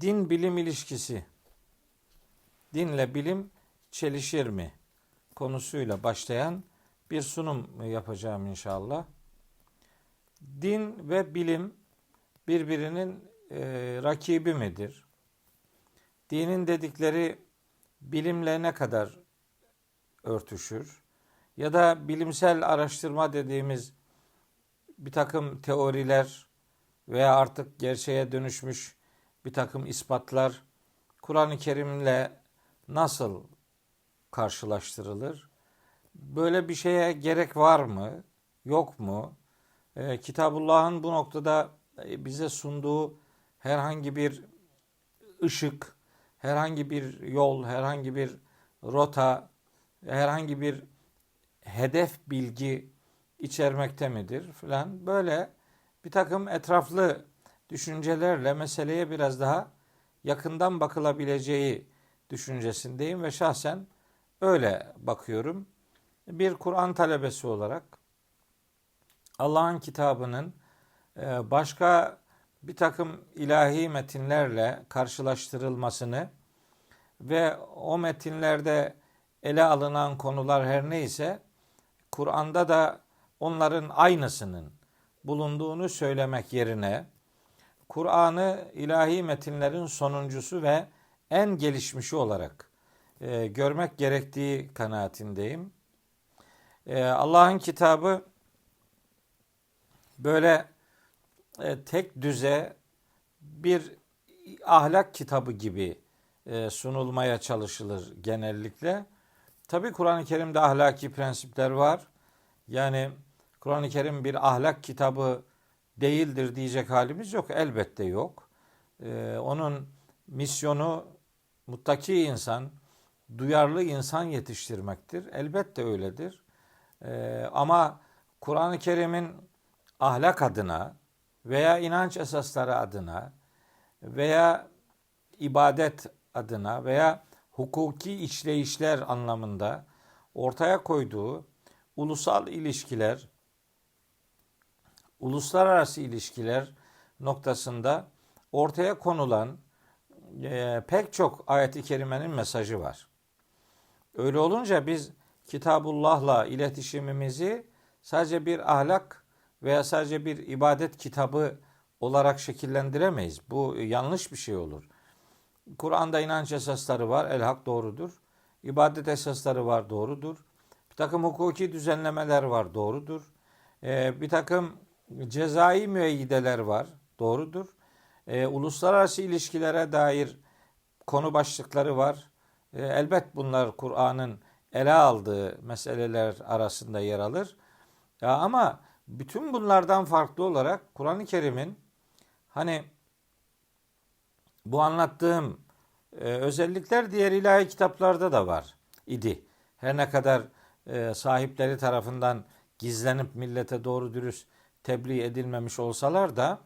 Din bilim ilişkisi. Dinle bilim çelişir mi? konusuyla başlayan bir sunum yapacağım inşallah. Din ve bilim birbirinin e, rakibi midir? Dinin dedikleri bilimle ne kadar örtüşür? Ya da bilimsel araştırma dediğimiz bir takım teoriler veya artık gerçeğe dönüşmüş bir takım ispatlar Kur'an-ı Kerim'le nasıl karşılaştırılır? Böyle bir şeye gerek var mı? Yok mu? E, Kitabullah'ın bu noktada e, bize sunduğu herhangi bir ışık, herhangi bir yol, herhangi bir rota, herhangi bir hedef bilgi içermekte midir filan böyle bir takım etraflı düşüncelerle meseleye biraz daha yakından bakılabileceği düşüncesindeyim ve şahsen öyle bakıyorum. Bir Kur'an talebesi olarak Allah'ın kitabının e, başka bir takım ilahi metinlerle karşılaştırılmasını ve o metinlerde ele alınan konular her neyse Kur'an'da da onların aynısının bulunduğunu söylemek yerine Kur'an'ı ilahi metinlerin sonuncusu ve en gelişmişi olarak e, görmek gerektiği kanaatindeyim. E, Allah'ın kitabı böyle e, tek düze bir ahlak kitabı gibi e, sunulmaya çalışılır genellikle. Tabi Kur'an-ı Kerim'de ahlaki prensipler var. Yani Kur'an-ı Kerim bir ahlak kitabı değildir diyecek halimiz yok. Elbette yok. Ee, onun misyonu muttaki insan, duyarlı insan yetiştirmektir. Elbette öyledir. Ee, ama Kur'an-ı Kerim'in ahlak adına veya inanç esasları adına veya ibadet adına veya hukuki işleyişler anlamında ortaya koyduğu ulusal ilişkiler, uluslararası ilişkiler noktasında ortaya konulan e, pek çok ayet-i kerimenin mesajı var. Öyle olunca biz Kitabullah'la iletişimimizi sadece bir ahlak veya sadece bir ibadet kitabı olarak şekillendiremeyiz. Bu yanlış bir şey olur. Kur'an'da inanç esasları var, el hak doğrudur. İbadet esasları var, doğrudur. Bir takım hukuki düzenlemeler var, doğrudur. Ee, bir takım cezai müeyyideler var, doğrudur. Ee, uluslararası ilişkilere dair konu başlıkları var. Ee, elbet bunlar Kur'an'ın ele aldığı meseleler arasında yer alır. Ya ama bütün bunlardan farklı olarak Kur'an-ı Kerim'in hani bu anlattığım e, özellikler diğer ilahi kitaplarda da var idi. Her ne kadar e, sahipleri tarafından gizlenip millete doğru dürüst tebliğ edilmemiş olsalar da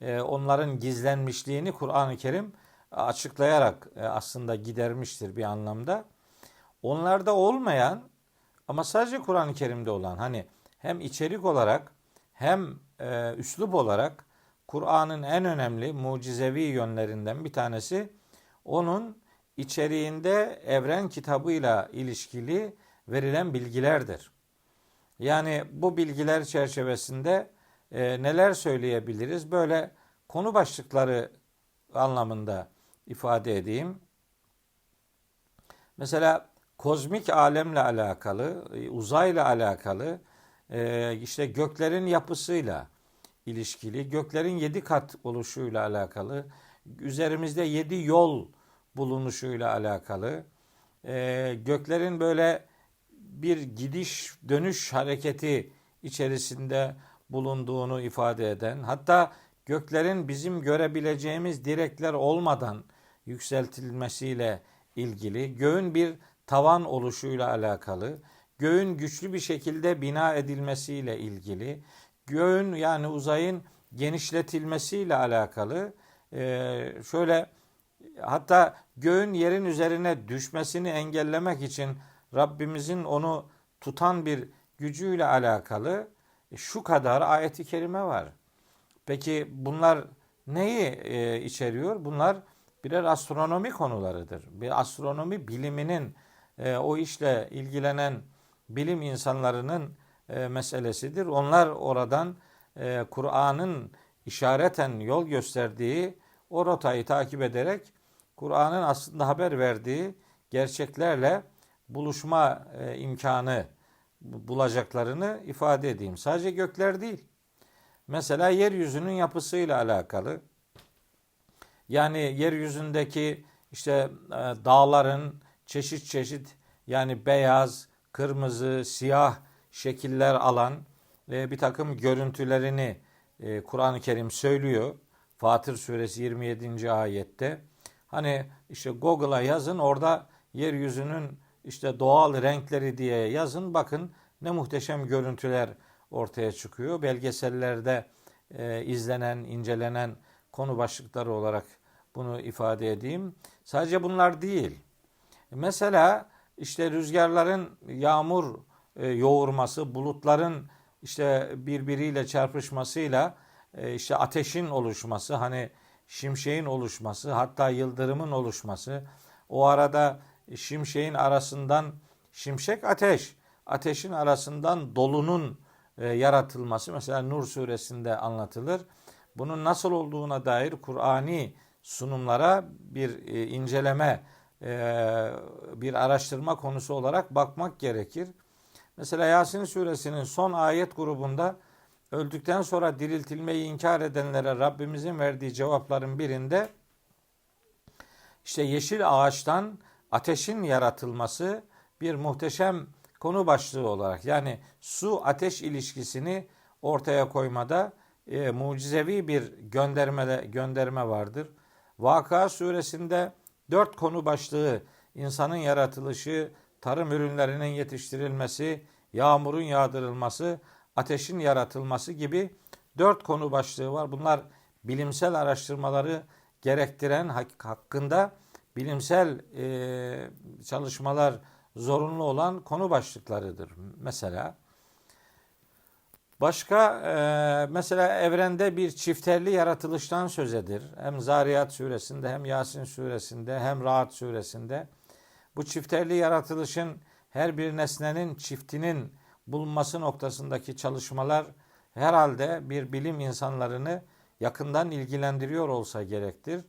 e, onların gizlenmişliğini Kur'an-ı Kerim açıklayarak e, aslında gidermiştir bir anlamda. Onlarda olmayan ama sadece Kur'an-ı Kerim'de olan hani hem içerik olarak hem e, üslup olarak Kur'an'ın en önemli mucizevi yönlerinden bir tanesi onun içeriğinde evren kitabıyla ilişkili verilen bilgilerdir. Yani bu bilgiler çerçevesinde e, neler söyleyebiliriz? Böyle konu başlıkları anlamında ifade edeyim. Mesela kozmik alemle alakalı, e, uzayla alakalı, e, işte göklerin yapısıyla ilişkili, göklerin yedi kat oluşuyla alakalı, üzerimizde yedi yol bulunuşuyla alakalı, e, göklerin böyle bir gidiş dönüş hareketi içerisinde bulunduğunu ifade eden, hatta göklerin bizim görebileceğimiz direkler olmadan yükseltilmesiyle ilgili, göğün bir tavan oluşuyla alakalı, göğün güçlü bir şekilde bina edilmesiyle ilgili, göğün yani uzayın genişletilmesiyle alakalı e, şöyle hatta göğün yerin üzerine düşmesini engellemek için Rabbimizin onu tutan bir gücüyle alakalı şu kadar ayeti kerime var. Peki bunlar neyi e, içeriyor? Bunlar birer astronomi konularıdır. Bir astronomi biliminin e, o işle ilgilenen bilim insanlarının e, meselesidir. Onlar oradan e, Kur'an'ın işareten yol gösterdiği o rotayı takip ederek Kur'an'ın aslında haber verdiği gerçeklerle buluşma e, imkanı bulacaklarını ifade edeyim. Sadece gökler değil. Mesela yeryüzünün yapısıyla alakalı. Yani yeryüzündeki işte e, dağların çeşit çeşit yani beyaz, kırmızı, siyah şekiller alan e, bir takım görüntülerini Kur'an-ı Kerim söylüyor. Fatır suresi 27. ayette. Hani işte Google'a yazın orada yeryüzünün işte doğal renkleri diye yazın bakın ne muhteşem görüntüler ortaya çıkıyor. Belgesellerde e, izlenen, incelenen konu başlıkları olarak bunu ifade edeyim. Sadece bunlar değil. Mesela işte rüzgarların yağmur e, yoğurması, bulutların işte birbiriyle çarpışmasıyla e, işte ateşin oluşması, hani şimşeğin oluşması, hatta yıldırımın oluşması, o arada şimşeğin arasından şimşek ateş, ateşin arasından dolunun e, yaratılması mesela Nur suresinde anlatılır. Bunun nasıl olduğuna dair Kur'ani sunumlara bir e, inceleme, e, bir araştırma konusu olarak bakmak gerekir. Mesela Yasin suresinin son ayet grubunda öldükten sonra diriltilmeyi inkar edenlere Rabbimizin verdiği cevapların birinde işte yeşil ağaçtan ateşin yaratılması bir muhteşem konu başlığı olarak yani su ateş ilişkisini ortaya koymada e, mucizevi bir gönderme gönderme vardır. Vaka suresinde dört konu başlığı insanın yaratılışı, tarım ürünlerinin yetiştirilmesi, yağmurun yağdırılması, ateşin yaratılması gibi dört konu başlığı var. Bunlar bilimsel araştırmaları gerektiren hakkında bilimsel e, çalışmalar zorunlu olan konu başlıklarıdır. Mesela başka e, mesela evrende bir çifterli yaratılıştan söz edir. Hem Zariyat suresinde hem Yasin suresinde hem Rahat suresinde. Bu çifterli yaratılışın her bir nesnenin çiftinin bulunması noktasındaki çalışmalar herhalde bir bilim insanlarını yakından ilgilendiriyor olsa gerektir.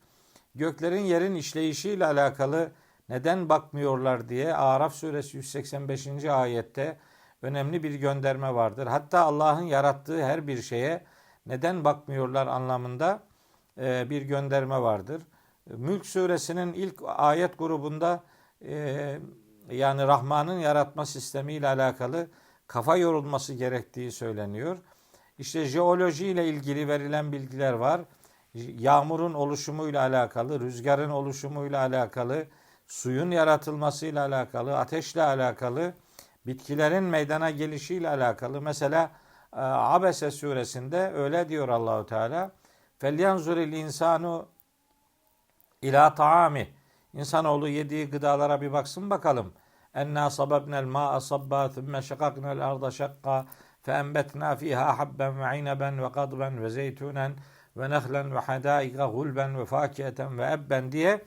Göklerin yerin işleyişiyle alakalı neden bakmıyorlar diye Araf suresi 185. ayette önemli bir gönderme vardır. Hatta Allah'ın yarattığı her bir şeye neden bakmıyorlar anlamında e, bir gönderme vardır. Mülk suresinin ilk ayet grubunda e, yani Rahman'ın yaratma sistemiyle alakalı kafa yorulması gerektiği söyleniyor. İşte jeoloji ile ilgili verilen bilgiler var yağmurun oluşumuyla alakalı, rüzgarın oluşumuyla alakalı, suyun yaratılmasıyla alakalı, ateşle alakalı, bitkilerin meydana gelişiyle alakalı. Mesela e, Abese suresinde öyle diyor Allahu Teala. Felyanzuril insanu ila taami. İnsanoğlu yediği gıdalara bir baksın bakalım. Enna sababnel ma'a sabba thumma şakaknel arda şakka fe enbetna fiha habben ve ineben ve kadben ve zeytunen nehlen ve hadaika gulben ve fakiyeten ve ebben diye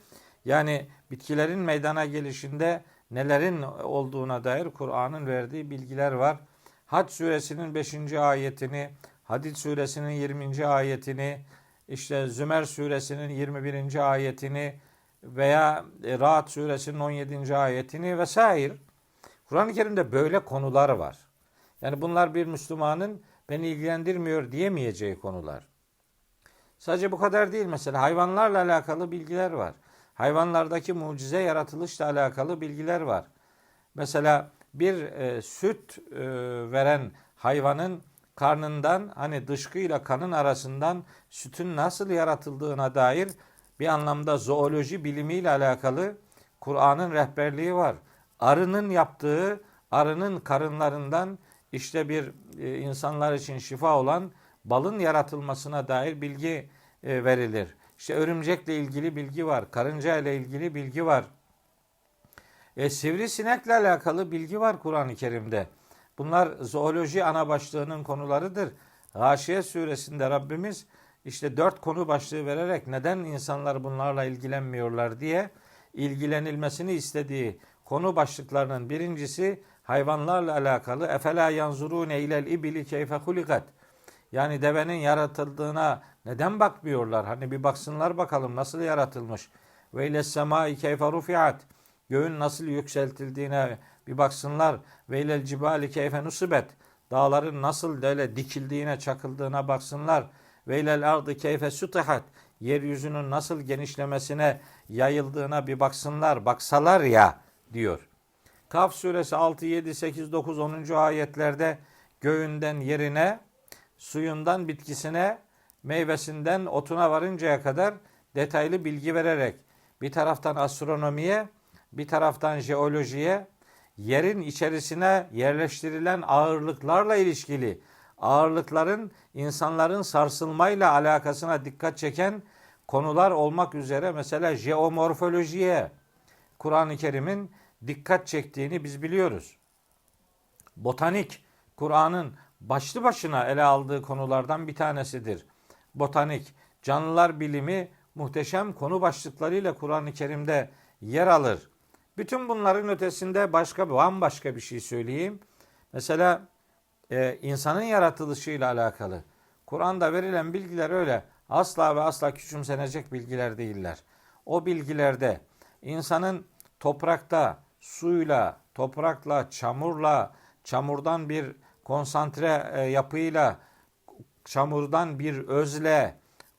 yani bitkilerin meydana gelişinde nelerin olduğuna dair Kur'an'ın verdiği bilgiler var. Hac suresinin 5. ayetini, Hadid suresinin 20. ayetini, işte Zümer suresinin 21. ayetini veya Rahat suresinin 17. ayetini vesaire. Kur'an-ı Kerim'de böyle konular var. Yani bunlar bir Müslümanın beni ilgilendirmiyor diyemeyeceği konular. Sadece bu kadar değil mesela hayvanlarla alakalı bilgiler var. Hayvanlardaki mucize yaratılışla alakalı bilgiler var. Mesela bir e, süt e, veren hayvanın karnından hani dışkıyla kanın arasından sütün nasıl yaratıldığına dair bir anlamda zooloji bilimiyle alakalı Kur'an'ın rehberliği var. Arının yaptığı arının karınlarından işte bir e, insanlar için şifa olan balın yaratılmasına dair bilgi e, verilir. İşte örümcekle ilgili bilgi var, karınca ile ilgili bilgi var. E, sivrisinekle alakalı bilgi var Kur'an-ı Kerim'de. Bunlar zooloji ana başlığının konularıdır. Gâşiye suresinde Rabbimiz işte dört konu başlığı vererek neden insanlar bunlarla ilgilenmiyorlar diye ilgilenilmesini istediği konu başlıklarının birincisi hayvanlarla alakalı. Efela yanzurune ilel ibili keyfe hulikat. Yani devenin yaratıldığına neden bakmıyorlar? Hani bir baksınlar bakalım nasıl yaratılmış. Ve ile semai keyfe rufiat. Göğün nasıl yükseltildiğine bir baksınlar. Ve ile cibali keyfe nusibet. Dağların nasıl böyle dikildiğine, çakıldığına baksınlar. Ve ile ardı keyfe sutihat. Yeryüzünün nasıl genişlemesine, yayıldığına bir baksınlar, baksalar ya diyor. Kaf suresi 6, 7, 8, 9, 10. ayetlerde göğünden yerine, suyundan bitkisine, meyvesinden otuna varıncaya kadar detaylı bilgi vererek bir taraftan astronomiye, bir taraftan jeolojiye, yerin içerisine yerleştirilen ağırlıklarla ilişkili ağırlıkların insanların sarsılmayla alakasına dikkat çeken konular olmak üzere mesela jeomorfolojiye Kur'an-ı Kerim'in dikkat çektiğini biz biliyoruz. Botanik Kur'an'ın başlı başına ele aldığı konulardan bir tanesidir. Botanik, canlılar bilimi muhteşem konu başlıklarıyla Kur'an-ı Kerim'de yer alır. Bütün bunların ötesinde başka bambaşka bir şey söyleyeyim. Mesela e, insanın yaratılışıyla alakalı. Kur'an'da verilen bilgiler öyle asla ve asla küçümsenecek bilgiler değiller. O bilgilerde insanın toprakta suyla, toprakla, çamurla, çamurdan bir konsantre e, yapıyla, çamurdan bir özle,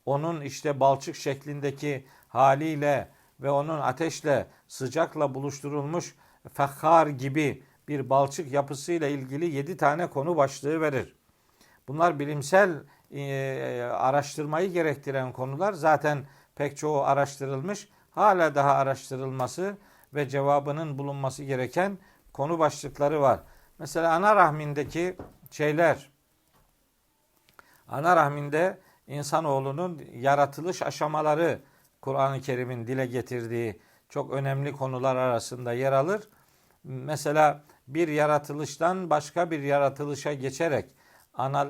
onun işte balçık şeklindeki haliyle ve onun ateşle, sıcakla buluşturulmuş fekhar gibi bir balçık yapısıyla ilgili 7 tane konu başlığı verir. Bunlar bilimsel e, araştırmayı gerektiren konular. Zaten pek çoğu araştırılmış. Hala daha araştırılması ve cevabının bulunması gereken konu başlıkları var. Mesela ana rahmindeki şeyler, ana rahminde insanoğlunun yaratılış aşamaları Kur'an-ı Kerim'in dile getirdiği çok önemli konular arasında yer alır. Mesela bir yaratılıştan başka bir yaratılışa geçerek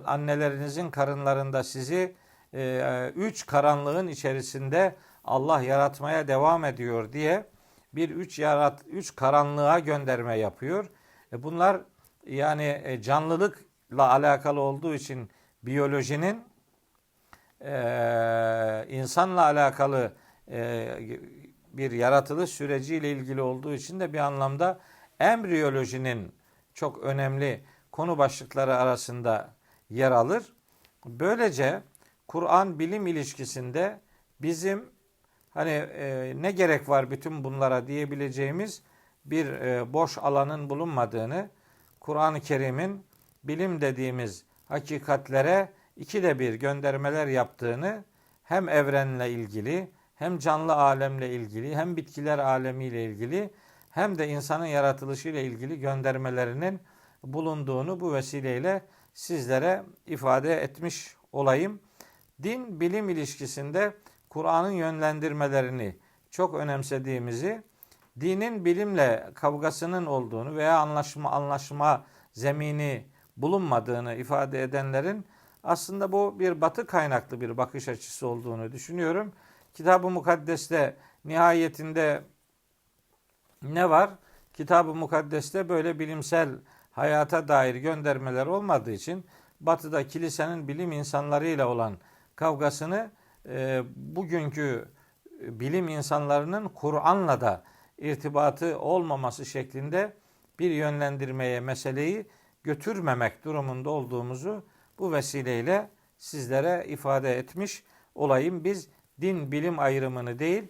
annelerinizin karınlarında sizi e, üç karanlığın içerisinde Allah yaratmaya devam ediyor diye bir üç yarat üç karanlığa gönderme yapıyor. E bunlar yani e, canlılıkla alakalı olduğu için biyolojinin e, insanla alakalı e, bir yaratılış süreciyle ilgili olduğu için de bir anlamda embriyolojinin çok önemli konu başlıkları arasında yer alır. Böylece Kur'an bilim ilişkisinde bizim hani e, ne gerek var bütün bunlara diyebileceğimiz bir e, boş alanın bulunmadığını, Kur'an-ı Kerim'in bilim dediğimiz hakikatlere ikide bir göndermeler yaptığını hem evrenle ilgili hem canlı alemle ilgili hem bitkiler alemiyle ilgili hem de insanın yaratılışıyla ilgili göndermelerinin bulunduğunu bu vesileyle sizlere ifade etmiş olayım. Din bilim ilişkisinde Kur'an'ın yönlendirmelerini çok önemsediğimizi, dinin bilimle kavgasının olduğunu veya anlaşma anlaşma zemini bulunmadığını ifade edenlerin aslında bu bir batı kaynaklı bir bakış açısı olduğunu düşünüyorum. Kitab-ı Mukaddes'te nihayetinde ne var? Kitab-ı Mukaddes'te böyle bilimsel hayata dair göndermeler olmadığı için Batı'da kilisenin bilim insanlarıyla olan kavgasını e, bugünkü bilim insanlarının Kur'an'la da irtibatı olmaması şeklinde bir yönlendirmeye meseleyi götürmemek durumunda olduğumuzu bu vesileyle sizlere ifade etmiş olayım. Biz din bilim ayrımını değil,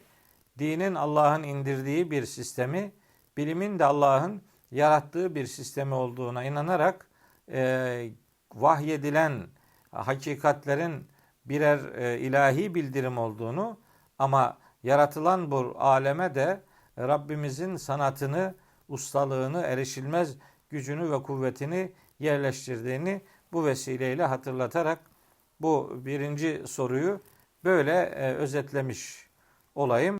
dinin Allah'ın indirdiği bir sistemi, bilimin de Allah'ın yarattığı bir sistemi olduğuna inanarak e, vahyedilen hakikatlerin birer e, ilahi bildirim olduğunu ama yaratılan bu aleme de Rabbimizin sanatını, ustalığını, erişilmez gücünü ve kuvvetini yerleştirdiğini bu vesileyle hatırlatarak bu birinci soruyu böyle e, özetlemiş olayım.